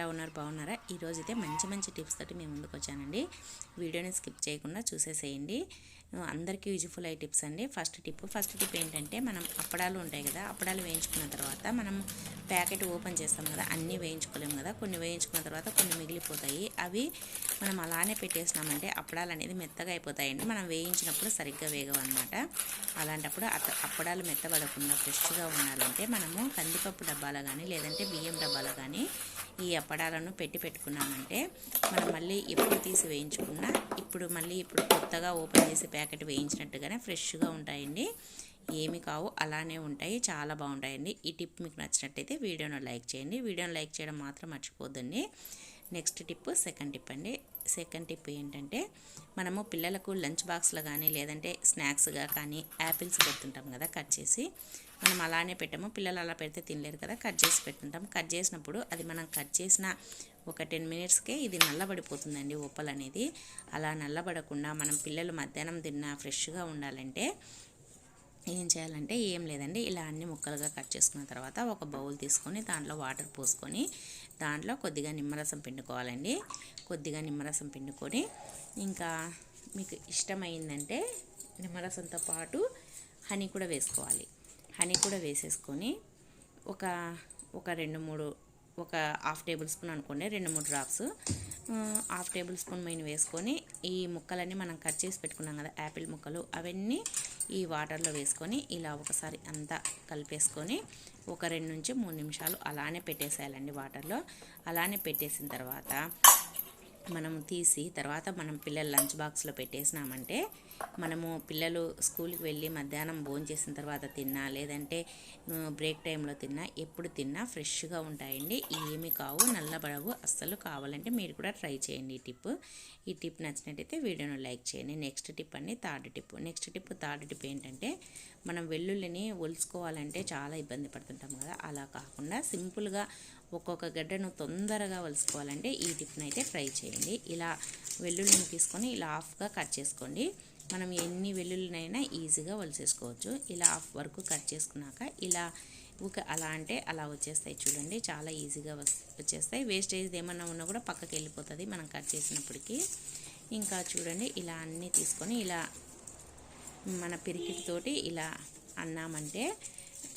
ఎలా ఉన్నారు బాగున్నారా? ఈరోజు అయితే మంచి మంచి టిప్స్ తోటి మేము ముందుకు వచ్చానండి. వీడియోని స్కిప్ చేయకుండా చూసేసేయండి. అందరికీ యూజ్ఫుల్ అయ్యే టిప్స్ అండి. ఫస్ట్ టిప్ ఫస్ట్ టిప్ ఏంటంటే మనం అప్పడాలు ఉంటాయి కదా అప్పడాలు వేయించుకున్న తర్వాత మనం ప్యాకెట్ ఓపెన్ చేస్తాం కదా అన్నీ వేయించుకోలేము కదా కొన్ని వేయించుకున్న తర్వాత కొన్ని మిగిలిపోతాయి. అవి మనం అలానే పెట్టేసినామంటే అప్పడాలు అనేది మెత్తగా అయిపోతాయండి. మనం వేయించినప్పుడు సరిగ్గా వేగవు అనమాట అలాంటప్పుడు అప్పడాలు మెత్తబడకుండా ఫ్రెష్గా ఉండాలంటే మనము కందిపప్పు డబ్బాలో కానీ లేదంటే బియ్యం డబ్బాలో కానీ ఈ పడాలను పెట్టి పెట్టుకున్నామంటే మనం మళ్ళీ ఎప్పుడు తీసి వేయించుకున్నా ఇప్పుడు మళ్ళీ ఇప్పుడు కొత్తగా ఓపెన్ చేసి ప్యాకెట్ వేయించినట్టుగానే ఫ్రెష్గా ఉంటాయండి. ఏమి కావు అలానే ఉంటాయి చాలా బాగుంటాయండి. ఈ టిప్ మీకు నచ్చినట్టయితే వీడియోను లైక్ చేయండి. వీడియోను లైక్ చేయడం మాత్రం మర్చిపోద్దండి. నెక్స్ట్ టిప్ సెకండ్ టిప్ అండి. సెకండ్ టిప్ ఏంటంటే మనము పిల్లలకు లంచ్ బాక్స్లో కానీ లేదంటే స్నాక్స్గా కానీ యాపిల్స్ పెడుతుంటాం కదా కట్ చేసి. మనం అలానే పెట్టాము. పిల్లలు అలా పెడితే తినలేరు కదా. కట్ చేసి పెట్టుంటాం. కట్ చేసినప్పుడు అది మనం కట్ చేసిన ఒక టెన్ మినిట్స్కే ఇది నల్లబడిపోతుందండి ఉప్పలు అనేది. అలా నల్లబడకుండా మనం పిల్లలు మధ్యాహ్నం తిన్నా ఫ్రెష్గా ఉండాలంటే ఏం చేయాలంటే ఏం లేదండి. ఇలా అన్ని ముక్కలుగా కట్ చేసుకున్న తర్వాత ఒక బౌల్ తీసుకొని దాంట్లో వాటర్ పోసుకొని దాంట్లో కొద్దిగా నిమ్మరసం పిండుకోవాలండి. కొద్దిగా నిమ్మరసం పిండుకొని ఇంకా మీకు ఇష్టమైందంటే నిమ్మరసంతో పాటు హనీ కూడా వేసుకోవాలి. హనీ కూడా వేసేసుకొని ఒక ఒక రెండు మూడు ఒక హాఫ్ టేబుల్ స్పూన్ అనుకోండి రెండు మూడు drops. Half tablespoon main వేసుకొని ఈ ముక్కలన్నీ మనం కట్ చేసి పెట్టుకున్నాం కదా యాపిల్ ముక్కలు అవన్నీ ఈ వాటర్లో వేసుకొని ఇలా ఒకసారి అంతా కలిపేసుకొని ఒక రెండు నుంచి మూడు నిమిషాలు అలానే పెట్టేసేయాలండి వాటర్లో. అలానే పెట్టేసిన తర్వాత మనం తీసి తర్వాత మనం పిల్లల లంచ్ బాక్స్లో పెట్టేసినామంటే మనము పిల్లలు స్కూల్కి వెళ్ళి మధ్యాహ్నం భోజనం చేసిన తర్వాత తిన్నా లేదంటే బ్రేక్ టైంలో తిన్నా ఎప్పుడు తిన్నా ఫ్రెష్గా ఉంటాయండి. ఏమి కావు నల్లబడవు అస్సలు కావాలంటే మీరు కూడా ట్రై చేయండి ఈ టిప్ ఈ టిప్ నచ్చినట్టయితే వీడియోను లైక్ చేయండి. నెక్స్ట్ టిప్ అండి third tip next tip third tip ఏంటంటే మనం వెల్లుల్లిని ఒలుచుకోవాలంటే చాలా ఇబ్బంది పడుతుంటాం కదా. అలా కాకుండా సింపుల్గా ఒక్కొక్క గడ్డను తొందరగా వలుసుకోవాలంటే ఈ టిప్ని అయితే ట్రై చేయండి. ఇలా వెల్లుల్లిని తీసుకొని ఇలా హాఫ్గా కట్ చేసుకోండి. మనం ఎన్ని వెల్లుల్లినైనా ఈజీగా వలిసేసుకోవచ్చు. ఇలా హాఫ్ వరకు కట్ చేసుకున్నాక ఇలా ఊక అలా అంటే అలా వచ్చేస్తాయి చూడండి. చాలా ఈజీగా వచ్చేస్తాయి. వేస్టేజ్ ఏమన్నా ఉన్నా కూడా పక్కకి వెళ్ళిపోతుంది మనం కట్ చేసినప్పటికీ. ఇంకా చూడండి ఇలా అన్నీ తీసుకొని ఇలా మన పిరికిటితోటి ఇలా అన్నామంటే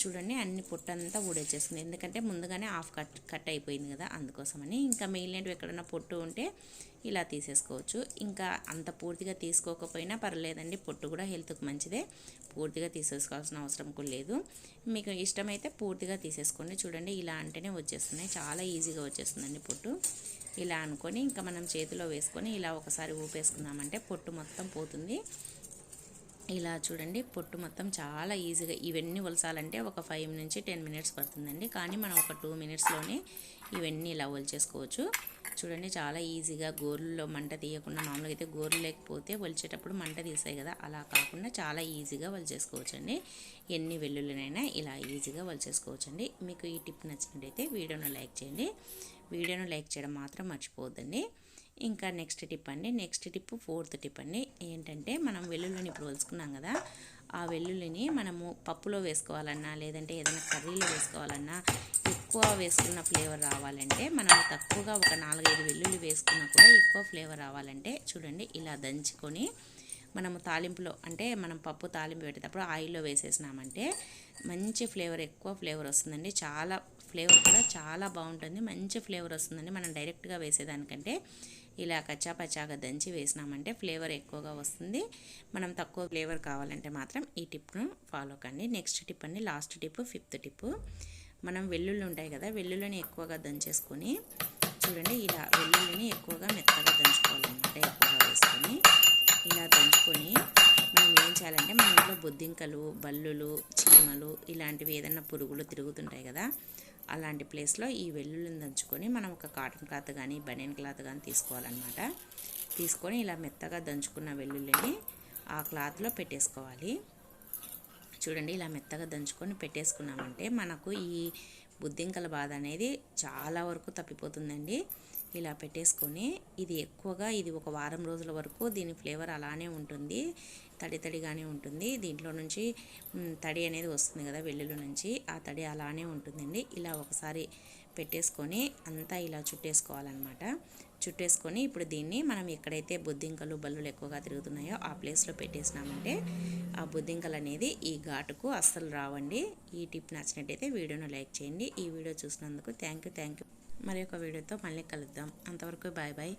చూడండి అన్ని పొట్టంతా ఊడొచ్చేస్తుంది ఎందుకంటే ముందుగానే హాఫ్ కట్ కట్ అయిపోయింది కదా అందుకోసమని. ఇంకా మిగిలినవి ఎక్కడన్నా పొట్టు ఉంటే ఇలా తీసేసుకోవచ్చు. ఇంకా అంత పూర్తిగా తీసుకోకపోయినా పర్లేదండి పొట్టు కూడా హెల్త్కి మంచిదే. పూర్తిగా తీసేసుకోవాల్సిన అవసరం కూడా లేదు. మీకు ఇష్టమైతే పూర్తిగా తీసేసుకోండి. చూడండి ఇలా అంటేనే వచ్చేస్తున్నాయి. చాలా ఈజీగా వచ్చేస్తుందండి పొట్టు. ఇలా అనుకొని ఇంకా మనం చేతిలో వేసుకొని ఇలా ఒకసారి ఊపేసుకున్నామంటే పొట్టు మొత్తం పోతుంది. ఇలా చూడండి పొట్టు మొత్తం చాలా ఈజీగా ఇవన్నీ ఒలసాలంటే ఒక ఫైవ్ నుంచి టెన్ మినిట్స్ పడుతుందండి. కానీ మనం ఒక టూ మినిట్స్లోనే ఇవన్నీ ఇలా ఒలిచేసుకోవచ్చు. చూడండి చాలా ఈజీగా గోర్లలో మంట తీయకుండా మామూలుగా అయితే గోర్లు లేకపోతే ఒలిచేటప్పుడు మంట తీసాయి కదా అలా కాకుండా చాలా ఈజీగా వలిచేసుకోవచ్చండి ఎన్ని వెల్లుల్లినైనా ఇలా ఈజీగా వలిచేసుకోవచ్చండి మీకు ఈ టిప్ నచ్చినట్టయితే వీడియోను లైక్ చేయండి. వీడియోను లైక్ చేయడం మాత్రం మర్చిపోవద్దండి. ఇంకా నెక్స్ట్ టిప్ అండి. నెక్స్ట్ టిప్ ఫోర్త్ టిప్ అండి. ఏంటంటే మనం వెల్లుల్లిని ఇప్పుడు వలుసుకున్నాం కదా ఆ వెల్లుల్లిని మనము పప్పులో వేసుకోవాలన్నా లేదంటే ఏదైనా కర్రీలో వేసుకోవాలన్నా ఎక్కువ వేసుకున్న ఫ్లేవర్ రావాలంటే మనం తక్కువగా ఒక నాలుగైదు వెల్లుల్లి వేసుకున్నా కూడా ఎక్కువ ఫ్లేవర్ రావాలంటే చూడండి ఇలా దంచుకొని మనము తాలింపులో అంటే మనం పప్పు తాలింపు పెట్టేటప్పుడు ఆయిల్లో వేసేసినామంటే మంచి ఫ్లేవర్ ఎక్కువ ఫ్లేవర్ వస్తుందండి. చాలా ఫ్లేవర్ కూడా చాలా బాగుంటుంది. మంచి ఫ్లేవర్ వస్తుందండి. మనం డైరెక్ట్గా వేసేదానికంటే ఇలా కచ్చాపచ్చాగా దంచి వేసినామంటే ఫ్లేవర్ ఎక్కువగా వస్తుంది. మనం తక్కువ ఫ్లేవర్ కావాలంటే మాత్రం ఈ టిప్ను ఫాలో కండి. నెక్స్ట్ టిప్ అండి లాస్ట్ టిప్ ఫిఫ్త్ టిప్. మనం వెల్లుల్లి ఉంటాయి కదా వెల్లుల్లిని ఎక్కువగా దంచేసుకొని చూడండి ఇలా వెల్లుల్లిని ఎక్కువగా మెత్తగా దంచుకోవాలన్నమాట ఎక్కువగా వేసుకొని. ఇలా దంచుకొని మనం ఏం చేయాలంటే మన ఇంట్లో బొద్దింకలు బల్లులు చీమలు ఇలాంటివి ఏదైనా పురుగులు తిరుగుతుంటాయి కదా అలాంటి ప్లేస్లో ఈ వెల్లుల్లిని దంచుకొని మనం ఒక కాటన్ క్లాత్ కానీ బనియన్ క్లాత్ కానీ తీసుకోవాలన్నమాట. తీసుకొని ఇలా మెత్తగా దంచుకున్న వెల్లుల్లిని ఆ క్లాత్లో పెట్టేసుకోవాలి. చూడండి ఇలా మెత్తగా దంచుకొని పెట్టేసుకున్నామంటే మనకు ఈ బుద్ధింకల బాధ అనేది చాలా వరకు తప్పిపోతుందండి. ఇలా పెట్టేసుకొని ఇది ఎక్కువగా ఇది ఒక వారం రోజుల వరకు దీని ఫ్లేవర్ అలానే ఉంటుంది. తడి తడిగానే ఉంటుంది. దీంట్లో నుంచి తడి అనేది వస్తుంది కదా వెల్లుల్లి నుంచి. ఆ తడి అలానే ఉంటుందండి. ఇలా ఒకసారి పెట్టేసుకొని అంతా ఇలా చుట్టేసుకోవాలన్నమాట. చుట్టేసుకొని ఇప్పుడు దీన్ని మనం ఎక్కడైతే బొద్దింకలు బల్లులు ఎక్కువగా తిరుగుతున్నాయో ఆ ప్లేస్లో పెట్టేసినామంటే ఆ బొద్దింకలు అనేది ఈ ఘాటుకు అస్సలు రావండి. ఈ టిప్ నచ్చినట్టయితే వీడియోను లైక్ చేయండి. ఈ వీడియో చూసినందుకు థ్యాంక్ యూ థ్యాంక్ యూ. మరి ఒక వీడియోతో మళ్ళీ కలుద్దాం. అంతవరకు బాయ్ బాయ్.